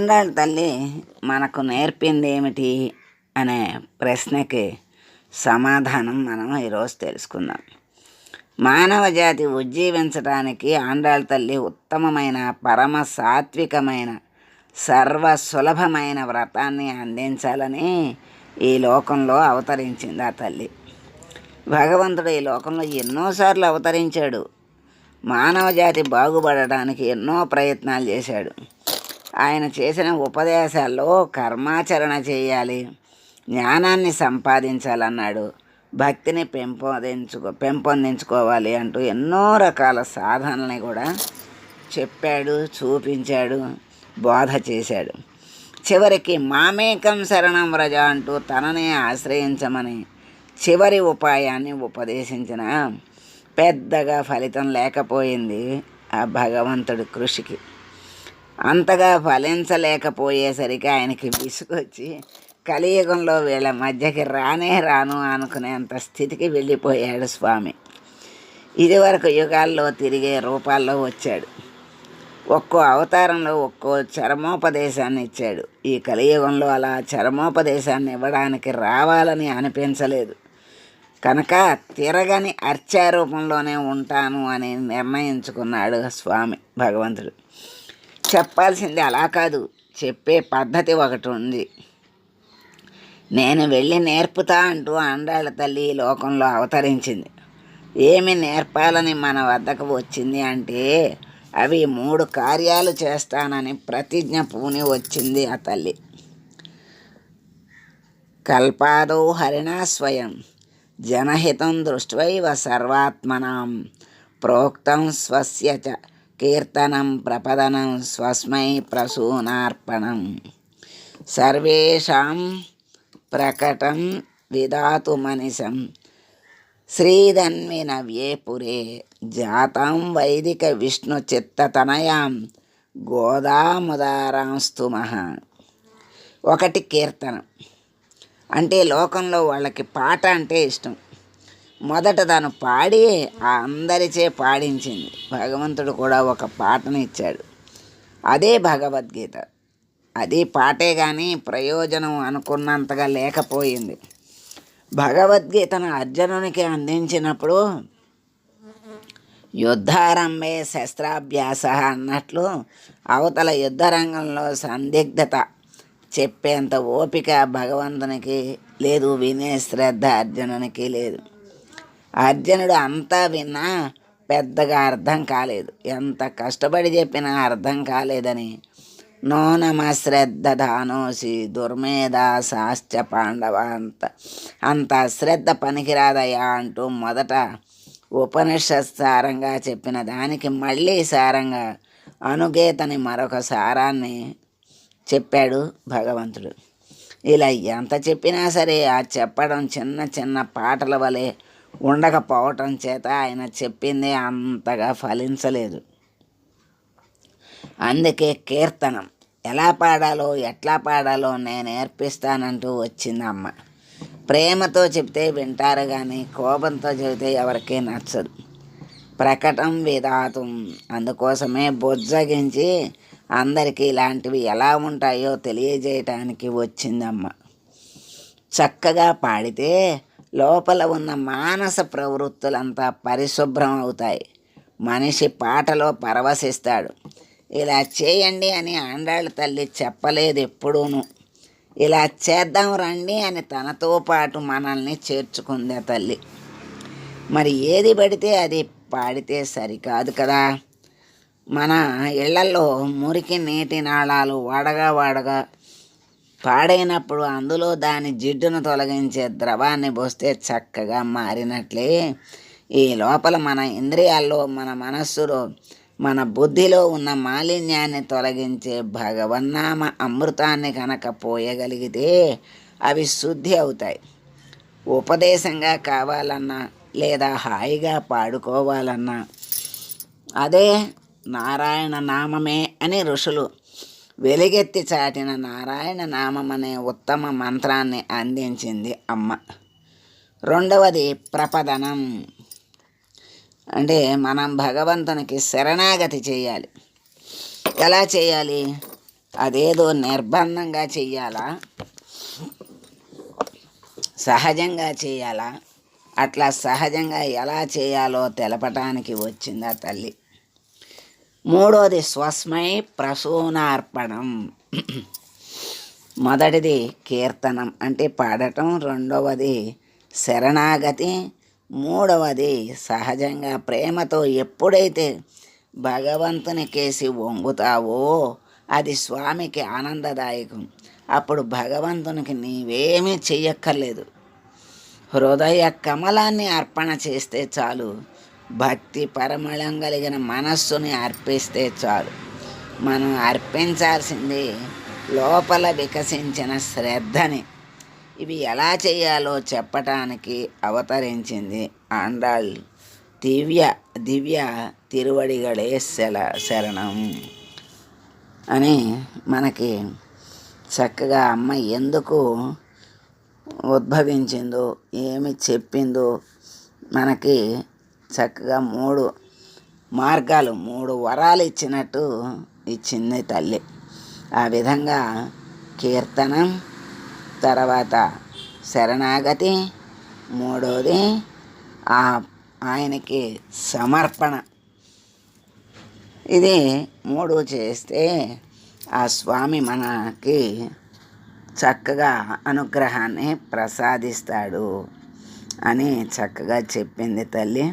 ఆండాళ్ళ తల్లి. మనకు నేర్పింది ఏమిటి అనే ప్రశ్నకి సమాధానం మనం ఈరోజు తెలుసుకుందాం. మానవ జాతి ఉజ్జీవించడానికి ఆండాళ్ తల్లి ఉత్తమమైన పరమ సాత్వికమైన సర్వ సులభమైన వ్రతాన్ని అందించాలని ఈ లోకంలో అవతరించింది ఆ తల్లి. భగవంతుడు ఈ లోకంలో ఎన్నోసార్లు అవతరించాడు. మానవ జాతి బాగుపడడానికి ఎన్నో ప్రయత్నాలు చేశాడు. ఆయన చేసిన ఉపదేశాల్లో కర్మాచరణ చేయాలి. జ్ఞానాన్ని సంపాదించాలన్నాడు. భక్తిని పెంపొందించుకో పెంపొందించుకోవాలి అంటూ ఎన్నో రకాల సాధనల్ని కూడా చెప్పాడు చూపించాడు బోధ చేశాడు. చివరికి మామేకం శరణం వ్రజ అంటూ తననే ఆశ్రయించమని చివరి ఉపాయాన్ని ఉపదేశించిన పెద్దగా ఫలితం లేకపోయింది ఆ భగవంతుడి కృషికి. అంతగా ఫలించలేకపోయేసరికి ఆయనకి విసుగొచ్చి కలియుగంలో వీళ్ళ మధ్యకి రానే రాను అనుకునేంత స్థితికి వెళ్ళిపోయాడు స్వామి. ఇదివరకు యుగాల్లో తిరిగే రూపాల్లో వచ్చాడు. ఒక్కో అవతారంలో ఒక్కో చరమోపదేశాన్ని ఇచ్చాడు. ఈ కలియుగంలో అలా చరమోపదేశాన్ని ఇవ్వడానికి రావాలని అనిపించలేదు. కనుక తిరగని అర్చారూపంలోనే ఉంటాను అని నిర్ణయించుకున్నాడు స్వామి భగవంతుడు. చెప్పాల్సింది అలా కాదు. చెప్పే పద్ధతి ఒకటి ఉంది. నేను వెళ్ళి నేర్పుతా అంటూ అండాళ్ళ తల్లి ఈ లోకంలో అవతరించింది. ఏమి నేర్పాలని మన వద్దకు వచ్చింది అంటే అవి మూడు కార్యాలు చేస్తానని ప్రతిజ్ఞ పూని వచ్చింది ఆ తల్లి. కల్పాదౌ హరిణా స్వయం జనహితం దృష్ట్వైవ సర్వాత్మనాం ప్రోక్తం స్వస్య చ కీర్తనం ప్రపదనం స్వస్మై ప్రసూనార్పణం. సర్వేషాం ప్రకటం విధాతు మనిషం శ్రీధన్వినవ్యే పురే జాతాం వైదిక విష్ణు చిత్తతనయాం గోదాముదారాంస్తు ఒకటి కీర్తనం. అంటే లోకంలో వాళ్ళకి పాట అంటే ఇష్టం. మొదట తను పాడి ఆ అందరిచే పాడించింది. భగవంతుడు కూడా ఒక పాటను ఇచ్చాడు. అదే భగవద్గీత. అది పాటే కానీ ప్రయోజనం అనుకున్నంతగా లేకపోయింది. భగవద్గీతను అర్జునునికి అందించినప్పుడు యుద్ధారంభే శస్త్రాభ్యాస అన్నట్లు అవతల యుద్ధరంగంలో సందిగ్ధత చెప్పేంత ఓపిక భగవంతునికి లేదు వినే శ్రద్ధ అర్జునునికి లేదు. అర్జునుడు అంతా విన్నా పెద్దగా అర్థం కాలేదు. ఎంత కష్టపడి చెప్పినా అర్థం కాలేదని. నో నమ శ్రద్ధ దానోసి దుర్మేధ శాశ్చ పాండవ అంత. అంత శ్రద్ధ పనికిరాదయ్యా అంటూ మొదట ఉపనిషత్ సారంగా చెప్పిన దానికి మళ్ళీ సారంగా అనుగేతని మరొక సారాన్ని చెప్పాడు భగవంతుడు. ఇలా ఎంత చెప్పినా సరే ఆ చెప్పడం చిన్న చిన్న పాటల వలె ఉండకపోవటం చేత ఆయన చెప్పింది అంతగా ఫలించలేదు. అందుకే కీర్తనం ఎలా పాడాలో ఎట్లా పాడాలో నేను నేర్పిస్తానంటూ వచ్చింది అమ్మ. ప్రేమతో చెప్తే వింటారు కానీ కోపంతో చెబితే ఎవరికీ నచ్చదు. ప్రకటం విధాతం అందుకోసమే బొజ్జగించి అందరికీ ఇలాంటివి ఎలా ఉంటాయో తెలియజేయటానికి వచ్చిందమ్మ చక్కగా పాడితే లోపల ఉన్న మానస ప్రవృత్తులంతా పరిశుభ్రం అవుతాయి. మనిషి పాటలో పరవశిస్తాడు. ఇలా చేయండి అని ఆండాళ్ళ తల్లి చెప్పలేదు ఎప్పుడూను. ఇలా చేద్దాం రండి అని తనతో పాటు మనల్ని చేర్చుకుంది తల్లి. మరి ఏది పడితే అది పాడితే సరికాదు కదా. మన ఇళ్ళలో మురికి నీటి నాళాలు వాడగా వాడగా పాడైనప్పుడు అందులో దాని జిడ్డును తొలగించే ద్రవాన్ని పోస్తే చక్కగా మారినట్లే. ఈ లోపల మన ఇంద్రియాల్లో మన మనస్సులో మన బుద్ధిలో ఉన్న మాలిన్యాన్ని తొలగించే భగవన్నామ అమృతాన్ని కనుక పోయగలిగితే అవి శుద్ధి అవుతాయి. ఉపదేశంగా కావాలన్నా లేదా హాయిగా పాడుకోవాలన్నా అదే నారాయణ నామమే అని ఋషులు వెలుగెత్తి చాటిన నారాయణ నామం అనే ఉత్తమ మంత్రాన్ని అందించింది అమ్మ. రెండవది ప్రపదనం. అంటే మనం భగవంతునికి శరణాగతి చేయాలి. ఎలా చేయాలి? అదేదో నిర్బంధంగా చెయ్యాలా? సహజంగా చేయాలా అట్లా సహజంగా ఎలా చేయాలో తెలపటానికి వచ్చింది ఆ తల్లి? మూడోది స్వస్మై ప్రసూనార్పణం. మొదటిది కీర్తనం అంటే పాడటం. రెండవది శరణాగతి. మూడవది సహజంగా ప్రేమతో ఎప్పుడైతే భగవంతుని కేసి వంగుతావో అది స్వామికి ఆనందదాయకం. అప్పుడు భగవంతునికి నీవేమీ చెయ్యక్కర్లేదు. హృదయ కమలాన్ని అర్పణ చేస్తే చాలు. భక్తి పరమళం కలిగిన మనస్సుని అర్పిస్తే చాలు. మనం అర్పించాల్సింది లోపల వికసించిన శ్రద్ధని. ఇవి ఎలా చేయాలో చెప్పటానికి అవతరించింది ఆండాళ్. దివ్య దివ్య తిరువడిగడే శల శరణం అని మనకి చక్కగా అమ్మ ఎందుకు ఉద్భవించిందో ఏమి చెప్పిందో మనకి చక్కగా మూడు మార్గాలు మూడు వరాలు ఇచ్చినట్టు ఇచ్చింది తల్లి. ఆ విధంగా కీర్తనం తర్వాత శరణాగతి మూడోది ఆ ఆయనకి సమర్పణ. ఇది మూడు చేస్తే ఆ స్వామి మనకి చక్కగా అనుగ్రహాన్ని ప్రసాదిస్తాడు అని చక్కగా చెప్పింది తల్లి.